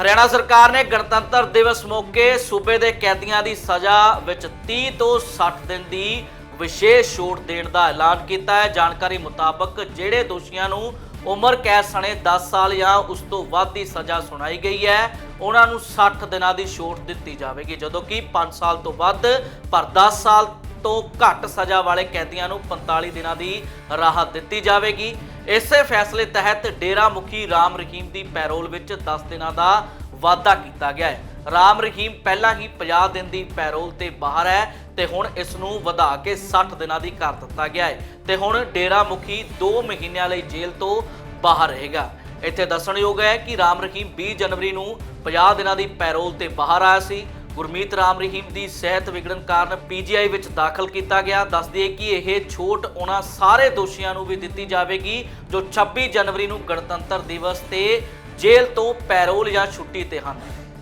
ਹਰਿਆਣਾ ਸਰਕਾਰ ਨੇ ਗਣਤੰਤਰ ਦਿਵਸ ਮੌਕੇ ਸੂਬੇ ਦੇ ਕੈਦੀਆਂ ਦੀ ਸਜ਼ਾ ਵਿੱਚ 30 ਤੋਂ 60 ਦਿਨ ਦੀ ਵਿਸ਼ੇਸ਼ ਛੋਟ ਦੇਣ ਦਾ ਐਲਾਨ ਕੀਤਾ ਹੈ। ਜਾਣਕਾਰੀ ਮੁਤਾਬਕ ਜਿਹੜੇ ਦੋਸ਼ੀਆਂ ਨੂੰ ਉਮਰ ਕੈਦ ਸਣੇ 10 ਸਾਲ ਜਾਂ ਉਸ ਤੋਂ ਵੱਧ ਦੀ ਸਜ਼ਾ ਸੁਣਾਈ ਗਈ ਹੈ, ਉਹਨਾਂ ਨੂੰ 60 ਦਿਨਾਂ ਦੀ ਛੋਟ ਦਿੱਤੀ ਜਾਵੇਗੀ। ਜਦੋਂ ਕਿ 5 ਸਾਲ ਤੋਂ ਵੱਧ, ਪਰ 10 ਸਾਲ ਤੋਂ ਘੱਟ ਸਜ਼ਾ ਵਾਲੇ ਕੈਦੀਆਂ ਨੂੰ 45 ਦਿਨਾਂ ਦੀ ਰਾਹਤ ਦਿੱਤੀ ਜਾਵੇਗੀ। ਇਸੇ ਫੈਸਲੇ ਤਹਿਤ ਡੇਰਾ ਮੁਖੀ ਰਾਮ ਰਹੀਮ ਦੀ ਪੈਰੋਲ ਵਿੱਚ 10 ਦਿਨਾਂ ਦਾ ਵਾਅਦਾ ਕੀਤਾ ਗਿਆ ਹੈ। ਰਾਮ ਰਹੀਮ ਪਹਿਲਾਂ ਹੀ 50 ਦਿਨ ਦੀ ਪੈਰੋਲ ਤੇ ਬਾਹਰ ਹੈ ਤੇ ਹੁਣ ਇਸ ਨੂੰ ਵਧਾ ਕੇ 60 ਦਿਨਾਂ ਦੀ ਕਰ ਦਿੱਤਾ ਗਿਆ ਹੈ ਤੇ ਹੁਣ ਡੇਰਾ ਮੁਖੀ 2 ਮਹੀਨਿਆਂ ਲਈ ਜੇਲ੍ਹ ਤੋਂ ਬਾਹਰ ਰਹੇਗਾ। ਇੱਥੇ ਦੱਸਣਯੋਗ ਹੈ ਕਿ ਰਾਮ ਰਹੀਮ 20 ਜਨਵਰੀ ਨੂੰ 50 ਦਿਨਾਂ ਦੀ ਪੈਰੋਲ ਤੇ ਬਾਹਰ ਆਇਆ ਸੀ। ਗੁਰਮੀਤ ਰਾਮ ਰਹੀਮ ਦੀ ਸਿਹਤ ਵਿਗੜਨ ਕਾਰਨ ਪੀਜੀਆਈ ਵਿੱਚ ਦਾਖਲ ਕੀਤਾ ਗਿਆ। ਦੱਸ ਦਈਏ ਕਿ ਇਹ ਛੋਟ ਉਹਨਾਂ ਸਾਰੇ ਦੋਸ਼ੀਆਂ ਨੂੰ ਵੀ ਦਿੱਤੀ ਜਾਵੇਗੀ, ਜੋ 26 ਜਨਵਰੀ ਨੂੰ ਗਣਤੰਤਰ ਦਿਵਸ ਤੇ ਜੇਲ੍ਹ ਤੋਂ ਪੈਰੋਲ ਜਾਂ ਛੁੱਟੀ ਤੇ ਹਨ।